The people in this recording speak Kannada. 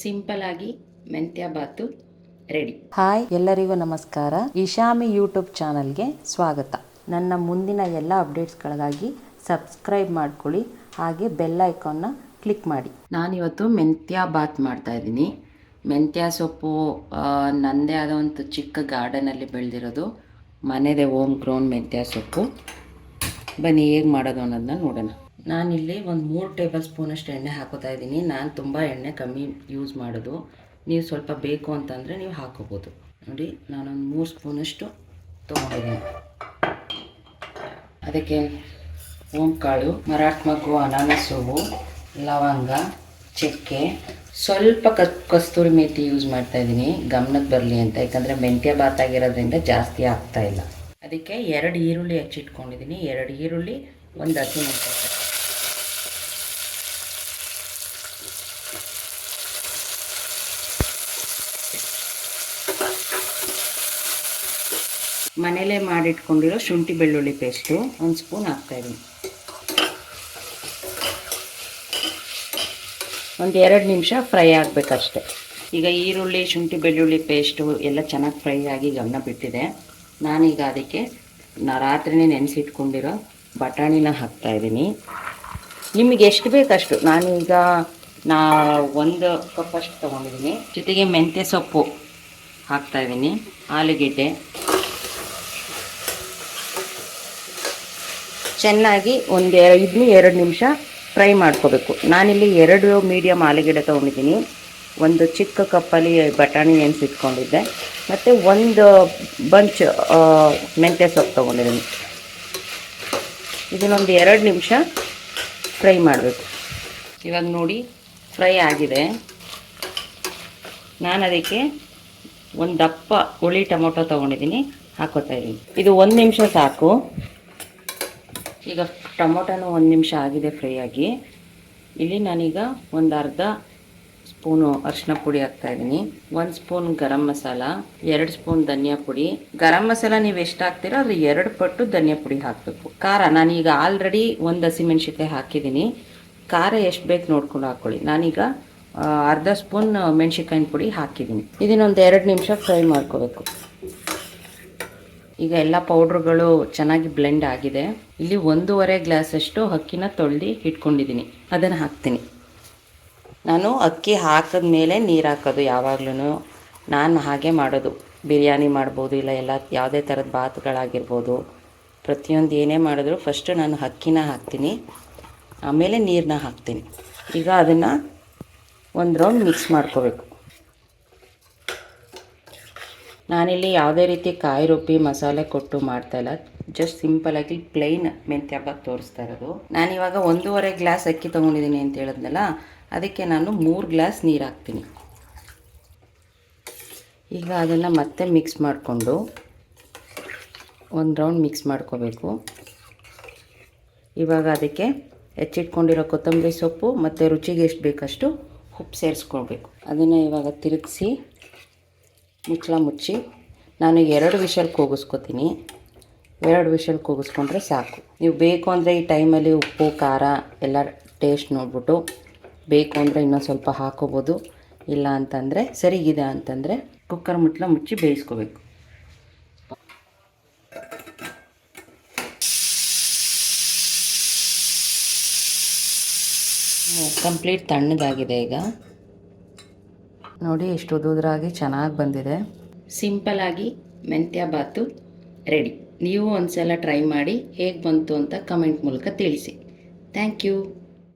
ಸಿಂಪಲ್ ಆಗಿ ಮೆಂತ್ಯ ಬಾತು ರೆಡಿ ಹಾಯ್ ಎಲ್ಲರಿಗೂ ನಮಸ್ಕಾರ. ಇಶಾಮಿ ಯೂಟ್ಯೂಬ್ ಚಾನಲ್ಗೆ ಸ್ವಾಗತ. ನನ್ನ ಮುಂದಿನ ಎಲ್ಲ ಅಪ್ಡೇಟ್ಸ್ಗಳಿಗಾಗಿ ಸಬ್ಸ್ಕ್ರೈಬ್ ಮಾಡ್ಕೊಳ್ಳಿ ಹಾಗೆ ಬೆಲ್ ಐಕಾನ್ನ ಕ್ಲಿಕ್ ಮಾಡಿ. ನಾನಿವತ್ತು ಮೆಂತ್ಯ ಬಾತ್ ಮಾಡ್ತಾ ಇದ್ದೀನಿ. ಮೆಂತ್ಯ ಸೊಪ್ಪು ನನ್ನದೇ ಆದ ಒಂದು ಚಿಕ್ಕ ಗಾರ್ಡನಲ್ಲಿ ಬೆಳೆದಿರೋದು. ಮನೆದೇ ಓಮ್ ಗ್ರೋನ್ ಮೆಂತ್ಯ ಸೊಪ್ಪು. ಬನ್ನಿ ಹೇಗೆ ಮಾಡೋದು ಅನ್ನೋದನ್ನ ನೋಡೋಣ. ನಾನಿಲ್ಲಿ ಒಂದು ಮೂರು ಟೇಬಲ್ ಸ್ಪೂನಷ್ಟು ಎಣ್ಣೆ ಹಾಕೋತಾ ಇದ್ದೀನಿ. ನಾನು ತುಂಬ ಎಣ್ಣೆ ಕಮ್ಮಿ ಯೂಸ್ ಮಾಡೋದು. ನೀವು ಸ್ವಲ್ಪ ಬೇಕು ಅಂತಂದರೆ ನೀವು ಹಾಕೋಬೋದು. ನೋಡಿ, ನಾನೊಂದು ಮೂರು ಸ್ಪೂನಷ್ಟು ತೊಗೊಂಡಿದ್ದೀನಿ. ಅದಕ್ಕೆ ಓಂಕಾಳು ಮರಾಠ ಮಗ್ಗು, ಅನಾನಸ್ ಹೂವು ಲವಂಗ, ಚಕ್ಕೆ. ಸ್ವಲ್ಪ ಕತ್ ಕಸ್ತೂರಿ ಮೇಥಿ ಯೂಸ್ ಮಾಡ್ತಾ ಇದ್ದೀನಿ. ಗಮನಕ್ಕೆ ಬರಲಿ ಅಂತ. ಯಾಕಂದರೆ ಮೆಂತ್ಯ ಬಾತ್ ಆಗಿರೋದ್ರಿಂದ ಜಾಸ್ತಿ ಆಗ್ತಾಯಿಲ್ಲ ಅದಕ್ಕೆ ಎರಡು ಈರುಳ್ಳಿ ಹಚ್ಚಿಟ್ಕೊಂಡಿದ್ದೀನಿ. ಎರಡು ಈರುಳ್ಳಿ, ಒಂದು ಹಸಿಮೆಣಸಿನ್ಕಾಯಿ ಮನೇಲೇ ಮಾಡಿಟ್ಕೊಂಡಿರೋ ಶುಂಠಿ ಬೆಳ್ಳುಳ್ಳಿ ಪೇಸ್ಟು ಒಂದು ಸ್ಪೂನ್ ಹಾಕ್ತಾಯಿದ್ದೀನಿ ಒಂದು ಎರಡು ನಿಮಿಷ ಫ್ರೈ ಆಗಬೇಕಷ್ಟೆ. ಈಗ ಈರುಳ್ಳಿ, ಶುಂಠಿ ಬೆಳ್ಳುಳ್ಳಿ ಪೇಸ್ಟು ಎಲ್ಲ ಚೆನ್ನಾಗಿ ಫ್ರೈ ಆಗಿ ಗಮನ ಬಿಟ್ಟಿದೆ. ನಾನೀಗ ಅದಕ್ಕೆ ನಾ ರಾತ್ರಿನೇ ನೆನೆಸಿಟ್ಕೊಂಡಿರೋ ಬಟಾಣಿನ ಹಾಕ್ತಾಯಿದ್ದೀನಿ ನಿಮಗೆ ಎಷ್ಟು ಬೇಕಷ್ಟು? ನಾನೀಗ ನಾ ಒಂದು ಕಪ್ಪಷ್ಟು ತೊಗೊಂಡಿದ್ದೀನಿ. ಜೊತೆಗೆ ಮೆಂತ್ಯ ಸೊಪ್ಪು ಹಾಕ್ತಾಯಿದ್ದೀನಿ ಆಲೂಗೆಡ್ಡೆ. ಚೆನ್ನಾಗಿ ಒಂದು ಇದನ್ನು ಎರಡು ನಿಮಿಷ ಫ್ರೈ ಮಾಡ್ಕೋಬೇಕು. ನಾನಿಲ್ಲಿ ಎರಡು ಮೀಡಿಯಮ್ ಆಲೂಗೆಡ್ಡೆ ತೊಗೊಂಡಿದ್ದೀನಿ. ಒಂದು ಚಿಕ್ಕ ಕಪ್ಪಲ್ಲಿ ಬಟಾಣಿ ನೆನೆಸಿಟ್ಕೊಂಡಿದ್ದೆ ಮತ್ತು ಒಂದು ಬಂಚ್ ಮೆಂತ್ಯ ಸೊಪ್ಪು ತೊಗೊಂಡಿದ್ದೀನಿ. ಇದನ್ನೊಂದು ಎರಡು ನಿಮಿಷ ಫ್ರೈ ಮಾಡಬೇಕು. ಇವಾಗ ನೋಡಿ, ಫ್ರೈ ಆಗಿದೆ. ನಾನು ಅದಕ್ಕೆ ಒಂದು ದಪ್ಪ ಹುಳಿ ಟೊಮೊಟೊ ತೊಗೊಂಡಿದ್ದೀನಿ. ಹಾಕೋತಾ ಇದ್ದೀನಿ ಇದು ಒಂದು ನಿಮಿಷ ಸಾಕು. ಈಗ ಟೊಮೊಟೊನೂ ಒಂದು ನಿಮಿಷ ಆಗಿದೆ ಫ್ರೈ ಆಗಿ. ಇಲ್ಲಿ ನಾನೀಗ ಒಂದು ಅರ್ಧ ಸ್ಪೂನು ಅರಿಶಿನ ಪುಡಿ ಹಾಕ್ತಾ ಇದ್ದೀನಿ. ಒಂದು ಸ್ಪೂನ್ ಗರಂ ಮಸಾಲ, ಎರಡು ಸ್ಪೂನ್ ಧನಿಯಾ ಪುಡಿ. ಗರಂ ಮಸಾಲ ನೀವು ಎಷ್ಟು ಹಾಕ್ತೀರೋ ಅದು ಎರಡು ಪಟ್ಟು ಧನಿಯಾ ಪುಡಿ ಹಾಕಬೇಕು. ಖಾರ, ನಾನೀಗ ಆಲ್ರೆಡಿ ಒಂದು ಹಸಿಮೆಣ್ಸಿಕಾಯಿ ಹಾಕಿದ್ದೀನಿ. ಖಾರ ಎಷ್ಟು ಬೇಕು ನೋಡ್ಕೊಂಡು ಹಾಕ್ಕೊಳ್ಳಿ ನಾನೀಗ ಅರ್ಧ ಸ್ಪೂನ್ ಮೆಣಸಿಕಾಯಿನ ಪುಡಿ ಹಾಕಿದ್ದೀನಿ. ಇದನ್ನೊಂದು ಎರಡು ನಿಮಿಷ ಫ್ರೈ ಮಾಡ್ಕೋಬೇಕು. ಈಗ ಎಲ್ಲ ಪೌಡ್ರುಗಳು ಚೆನ್ನಾಗಿ ಬ್ಲೆಂಡ್ ಆಗಿದೆ. ಇಲ್ಲಿ ಒಂದೂವರೆ ಗ್ಲಾಸಷ್ಟು ಅಕ್ಕಿನ ತೊಳೆದು ಇಟ್ಕೊಂಡಿದ್ದೀನಿ. ಅದನ್ನು ಹಾಕ್ತೀನಿ. ನಾನು ಅಕ್ಕಿ ಹಾಕಿದ ಮೇಲೆ ನೀರು ಹಾಕೋದು ಯಾವಾಗ್ಲೂ ನಾನು ಹಾಗೆ ಮಾಡೋದು. ಬಿರಿಯಾನಿ ಮಾಡ್ಬೋದು ಇಲ್ಲ ಎಲ್ಲ ಯಾವುದೇ ಥರದ ಬಾತ್ಗಳಾಗಿರ್ಬೋದು ಪ್ರತಿಯೊಂದು ಏನೇ ಮಾಡಿದ್ರು ಫಸ್ಟು ನಾನು ಅಕ್ಕಿನ ಹಾಕ್ತೀನಿ. ಆಮೇಲೆ ನೀರನ್ನ ಹಾಕ್ತೀನಿ. ಈಗ ಅದನ್ನು ಒಂದು ರೌಂಡ್ ಮಿಕ್ಸ್ ಮಾಡ್ಕೋಬೇಕು. ನಾನಿಲ್ಲಿ ಯಾವುದೇ ರೀತಿ ಕಾಯಿ ರುಬ್ಬಿ ಮಸಾಲೆ ಕೊಟ್ಟು ಮಾಡ್ತಾ ಇಲ್ಲ. ಜಸ್ಟ್ ಸಿಂಪಲಾಗಿ ಪ್ಲೈನ್ ಮೆಂತ್ಯ ಹಬ್ಬಕ್ಕೆ ತೋರಿಸ್ತಾ ಇರೋದು. ನಾನಿವಾಗ ಒಂದೂವರೆ ಗ್ಲಾಸ್ ಅಕ್ಕಿ ತೊಗೊಂಡಿದ್ದೀನಿ ಅಂತ ಹೇಳಿದ್ನಲ್ಲ, ಅದಕ್ಕೆ ನಾನು ಮೂರು ಗ್ಲಾಸ್ ನೀರು ಹಾಕ್ತೀನಿ. ಈಗ ಅದನ್ನು ಮತ್ತೆ ಮಿಕ್ಸ್ ಮಾಡಿಕೊಂಡು ಒಂದು ರೌಂಡ್ ಮಿಕ್ಸ್ ಮಾಡ್ಕೋಬೇಕು. ಇವಾಗ ಅದಕ್ಕೆ ಹೆಚ್ಚಿಟ್ಕೊಂಡಿರೋ ಕೊತ್ತಂಬರಿ ಸೊಪ್ಪು ಮತ್ತು ರುಚಿಗೆ ಎಷ್ಟು ಬೇಕಷ್ಟು ಉಪ್ಪು ಸೇರಿಸ್ಕೊಳ್ಬೇಕು. ಅದನ್ನು ಇವಾಗ ತಿರುಗಿಸಿ ಮುಚ್ಚಳ ಮುಚ್ಚಿ ನಾನು ಎರಡು ವಿಷಲ್ ಕೂಗಿಸ್ಕೊತೀನಿ. ಎರಡು ವಿಷಲ್ ಕೂಗಿಸ್ಕೊಂಡ್ರೆ ಸಾಕು. ನೀವು ಬೇಕು ಅಂದರೆ ಈ ಟೈಮಲ್ಲಿ ಉಪ್ಪು, ಖಾರ ಎಲ್ಲ ಟೇಸ್ಟ್ ನೋಡ್ಬಿಟ್ಟು ಬೇಕು ಅಂದರೆ ಇನ್ನೊಂದು ಸ್ವಲ್ಪ ಹಾಕೋಬೋದು. ಇಲ್ಲ ಅಂತಂದರೆ ಸರಿಗಿದೆ ಅಂತಂದರೆ ಕುಕ್ಕರ್ ಮುಚ್ಚಳ ಮುಚ್ಚಿ ಬೇಯಿಸ್ಕೋಬೇಕು. ಕಂಪ್ಲೀಟ್ ತಣ್ಣಗಾಗಿದೆ ಈಗ. ನೋಡಿ ಎಷ್ಟು ಉದುದ್ರಾಗಿ ಚೆನ್ನಾಗಿ ಬಂದಿದೆ. ಸಿಂಪಲ್ ಆಗಿ ಮೆಂತ್ಯ ಬಾತು ರೆಡಿ ನೀವು ಒಂದ್ಸಲ ಟ್ರೈ ಮಾಡಿ ಹೇಗೆ ಬಂತು ಅಂತ ಕಮೆಂಟ್ ಮೂಲಕ ತಿಳಿಸಿ. Thank you